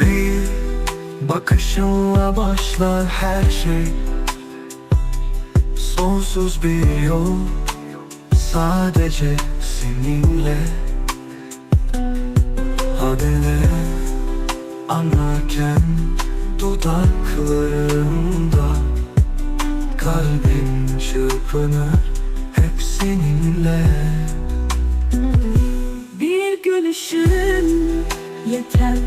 Bir bakışınla başlar her şey. Sonsuz bir yol Sadece seninle. Habere anlarken Dudaklarımda Kalbim çırpınır Hep seninle. Bir gülüşün yeter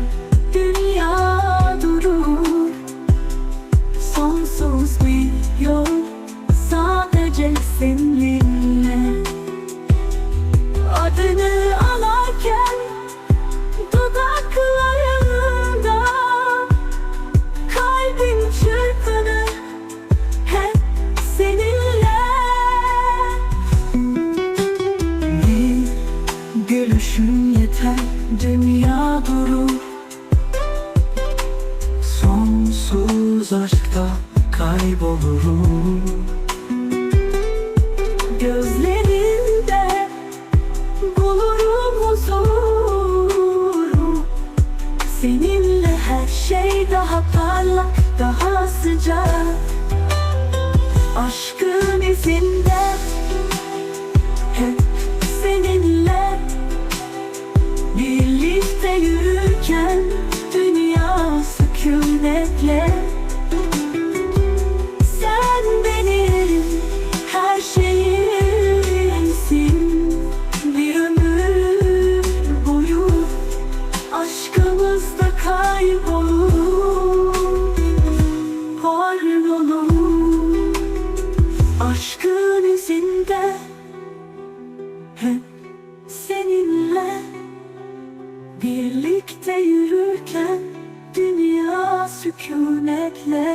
Sonsuz aşkta kaybolurum. Gözlerinde bulurum huzuru Seninle her şey daha parlak, daha sıcak. Aşkın izinde sükunetle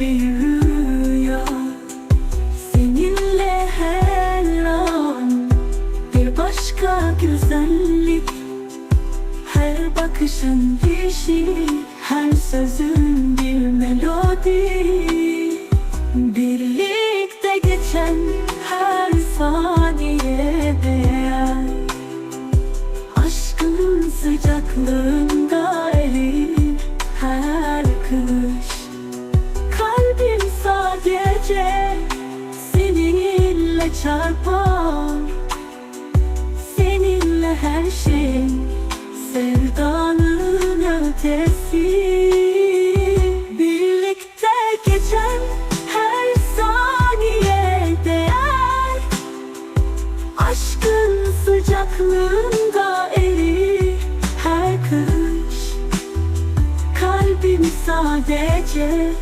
bir rüya Seninle her an bir başka güzellik. Her bakışın bir şiir, her sözün bir melodi çarpar. Seninle her şey sevdanın ötesi. Birlikte geçen her saniye değer. Aşkın sıcaklığında erir her kış. Kalbim sadece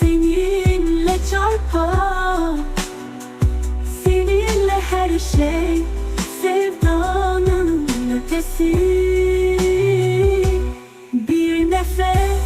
seninle çarpar her şey sevdanın ötesi. Bir nefes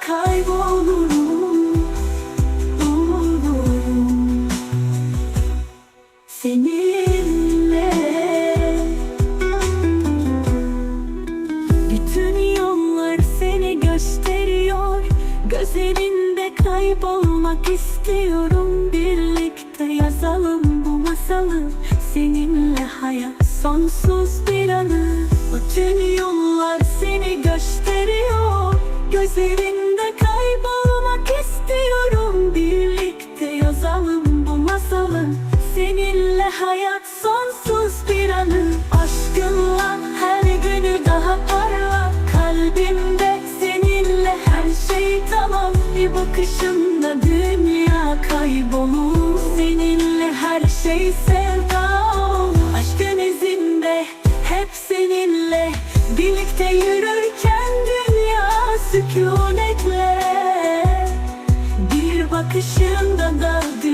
kaybolurum Olurum Seninle. Bütün yollar seni gösteriyor. Gözlerinde kaybolmak istiyorum. Birlikte yazalım bu masalı. Seninle hayat sonsuz bir anı. Bütün yollar seni gösteriyor. Gözlerinde Bir bakışında dünya kaybolur Seninle her şey sevda olur. Aşkın izinde hep seninle Birlikte yürürken dünya sükunetle bir bakışında da dünya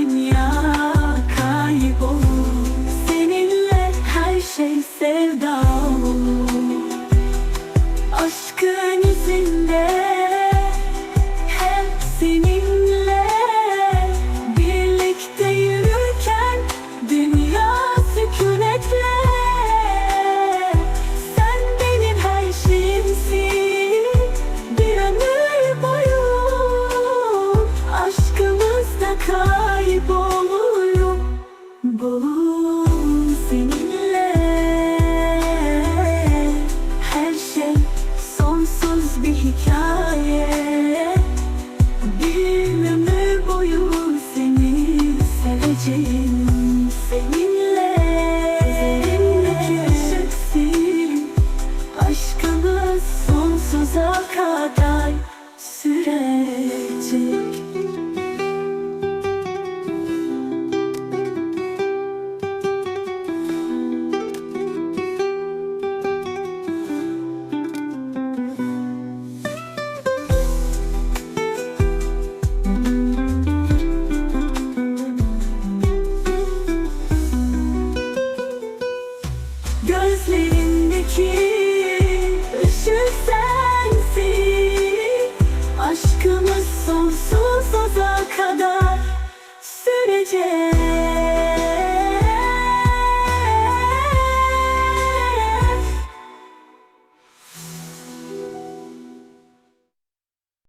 see.